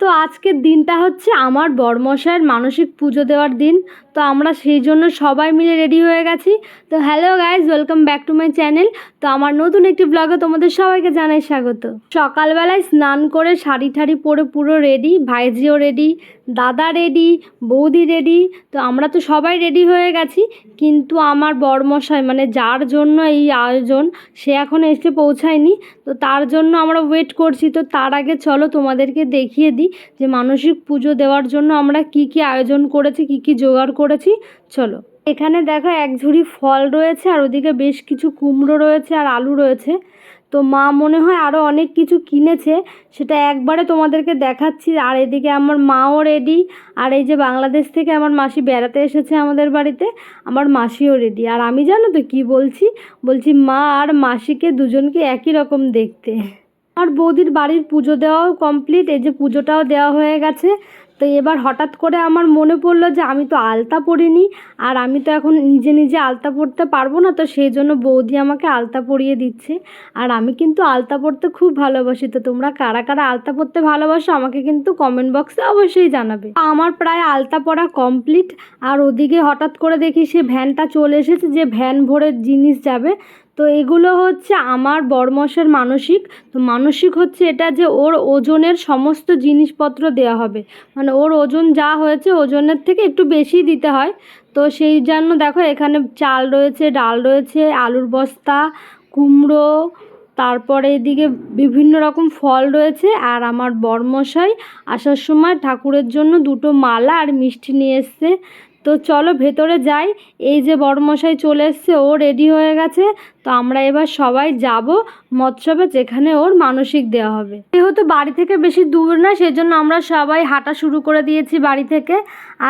তো আজকের দিনটা হচ্ছে আমার বড়মশাইয়ের মানসিক পুজো দেওয়ার দিন। তো আমরা সেই জন্য সবাই মিলে রেডি হয়ে গেছি। তো hello guys welcome back to my channel. তো আমার নতুন একটি ব্লগে তোমাদের সবাইকে জানাই স্বাগত। সকালবেলায় স্নান করে শাড়ি ঠাড়ি পরে পুরো রেডি ভাইজিও রেডি দাদা রেডি বৌদি রেডি তো আমরা তো সবাই রেডি হয়ে গেছি। কিন্তু আমার বরমশাই মানে যার জন্য এই আয়োজন, সে এখন এসে পৌঁছায়নি। তো তার জন্য আমরা ওয়েট করছি। তো তার আগে চলো তোমাদেরকে দেখিয়ে দিই যে মানসিক পুজো দেওয়ার জন্য আমরা কি কি আয়োজন করেছি, কি কি জোগাড় করেছি। চলো। এখানে দেখো এক ঝুড়ি ফল রয়েছে আর ওদিকে বেশ কিছু কুমড়ো রয়েছে আর আলু রয়েছে। তো মা মনে হয় আরও অনেক কিছু কিনেছে, সেটা একবারে তোমাদেরকে দেখাচ্ছি। আর এদিকে আমার মাও রেডি আর এই যে বাংলাদেশ থেকে আমার মাসি বেড়াতে এসেছে আমাদের বাড়িতে, আমার মাসিও রেডি আর আমি জানো তো কি বলছি? বলছি মা আর মাসিকে দুজনকে একই রকম দেখতে। আমার বৌদির বাড়ির পুজো দেওয়াও কমপ্লিট এই যে পুজোটাও দেওয়া হয়ে গেছে। তো এবার হঠাৎ করে আমার মনে পড়ল যে আমি তো আলতা পরিনি, আর আমি তো এখন নিজে নিজে আলতা পরতে পারব না, তো সেই জন্য বৌদি আমাকে আলতা পরিয়ে দিচ্ছে। আর আমি কিন্তু আলতা পরতে খুব ভালোবাসি, তো তোমরা কারা কারা আলতা পরতে ভালোবাসো আমাকে কিন্তু কমেন্ট বক্সে অবশ্যই জানাবে। আমার প্রায় আলতা পরা কমপ্লিট আর ওদিকে হঠাৎ করে দেখি সে ভ্যানটা চলে এসেছে, যে ভ্যান ভরে জিনিস যাবে তো এগুলো হচ্ছে আমার বড়মশের মানসিক। তো মানসিক হচ্ছে এটা যে ওর ওজনের সমস্ত জিনিসপত্র দেওয়া হবে। মানে ওর ওজন যা হয়েছে ওজনের থেকে একটু বেশি দিতে হয়। তো সেই জন্য দেখো এখানে চাল রয়েছে, ডাল রয়েছে, আলুর বস্তা, কুমড়ো, তারপরে এদিকে বিভিন্ন রকম ফল রয়েছে। আর আমার বরমশাই আসার সময় ঠাকুরের জন্য দুটো মালা আর মিষ্টি নিয়ে এসছে। তো চলো ভেতরে যাই। এই যে বড়মশাই চলে এসছে, ও রেডি হয়ে গেছে। তো আমরা এবার সবাই যাব মৎসবে যেখানে ওর মানসিক দেওয়া হবে। যেহেতু বাড়ি থেকে বেশি দূর না, সেজন্য আমরা সবাই হাঁটা শুরু করে দিয়েছি বাড়ি থেকে।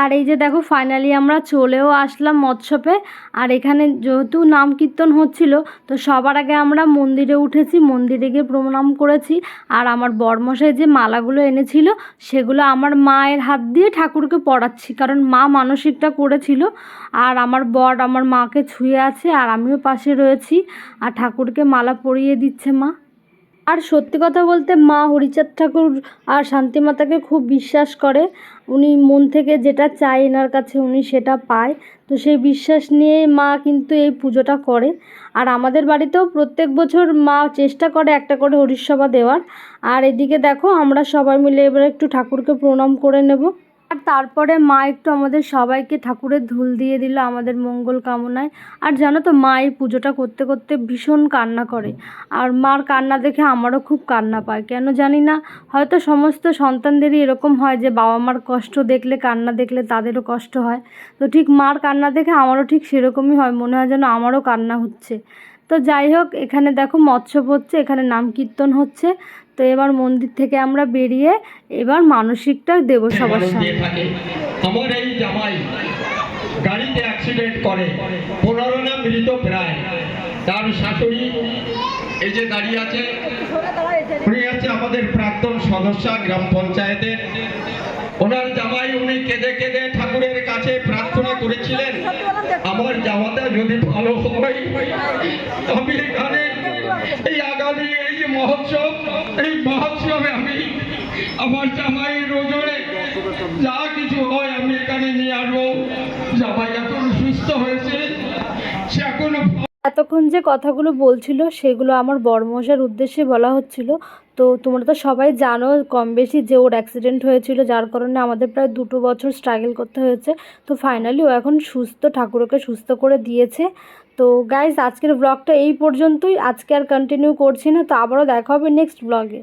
আর এই যে দেখো ফাইনালি আমরা চলেও আসলাম মৎসবে। আর এখানে যেহেতু নাম কীর্তন হচ্ছিল, তো সবার আগে আমরা মন্দিরে উঠেছি। মন্দিরে গিয়ে প্রণাম করেছি। আর আমার বড়মশাই যে মালাগুলো এনেছিল, সেগুলো আমার মায়ের হাত দিয়ে ঠাকুরকে পড়াচ্ছি। কারণ মা মানসিকটা করেছিল আর আমার বর আমার মাকে ছুঁয়ে আছে আর আমিও পাশে রয়েছি আর ঠাকুরকে মালা পরিয়ে দিচ্ছে মা। আর সত্যি কথা বলতে মা হরিচাঁদ ঠাকুর আর শান্তিমাতাকে খুব বিশ্বাস করে। উনি মন থেকে যেটা চায় এনার কাছে উনি সেটা পায়। তো সেই বিশ্বাস নিয়ে মা কিন্তু এই পুজোটা করে। আর আমাদের বাড়িতেও প্রত্যেক বছর মা চেষ্টা করে একটা করে হরিসভা দেওয়ার। আর এদিকে দেখো আমরা সবাই মিলে এবার একটু ঠাকুরকে প্রণাম করে নেব। আর তারপরে মা একটু আমাদের সবাইকে ঠাকুরের ধুল দিয়ে দিল আমাদের মঙ্গল কামনায়। আর জানো তো, মা এই পুজোটা করতে করতে ভীষণ কান্না করে। আর মার কান্না দেখে আমারও খুব কান্না পায়। কেন জানি না, হয়তো সমস্ত সন্তানদেরই এরকম হয় যে বাবা মার কষ্ট দেখলে, কান্না দেখলে তাদেরও কষ্ট হয়। তো ঠিক মার কান্না দেখে আমারও ঠিক সেরকমই হয়, মনে হয় যেন আমারও কান্না হচ্ছে। তো যাই হোক, এখানে দেখো মৎস্য হচ্ছে এখানে নাম কীর্তন হচ্ছে। তো এবার মন্দির থেকে আমরা বেরিয়ে এবার মানসিকটা দেবো সবার সামনে। আমার এই জামাই গাড়িতে অ্যাক্সিডেন্ট করে পনেরো না মৃত প্রায়। তার শাশুড়ি এই যে দাঁড়িয়ে আছে উনি আছে আমাদের প্রাক্তন সদস্য গ্রাম পঞ্চায়েতের ওনার জামাই উনি কেঁদে কেঁদে ঠাকুরের কাছে প্রার্থনা করেছিলেন আমার জামাটা যদি ভালো হয় আমি এখানে এই মহোৎসব, এই মহোৎসবে আমি আমার জামাইয়ের ওজনে যা কিছু হয় আমি এখানে নিয়ে আসব। জামাই এখন সুস্থ হয়েছে, সে এখনও এতক্ষণ যে কথাগুলো বলছিল, সেগুলো আমার বড়মশার উদ্দেশ্যে বলা হচ্ছিল। তো তোমরা তো সবাই জানো কম বেশি যে ওর অ্যাক্সিডেন্ট হয়েছিল, যার কারণে আমাদের প্রায় দুটো বছর স্ট্রাগল করতে হয়েছে। তো ফাইনালি ও এখন সুস্থ, ঠাকুরকে সুস্থ করে দিয়েছে। তো গাইজ আজকের ব্লগটা এই পর্যন্তই। আজকে আর কন্টিনিউ করছি না, তো আবারও দেখা হবে নেক্সট ব্লগে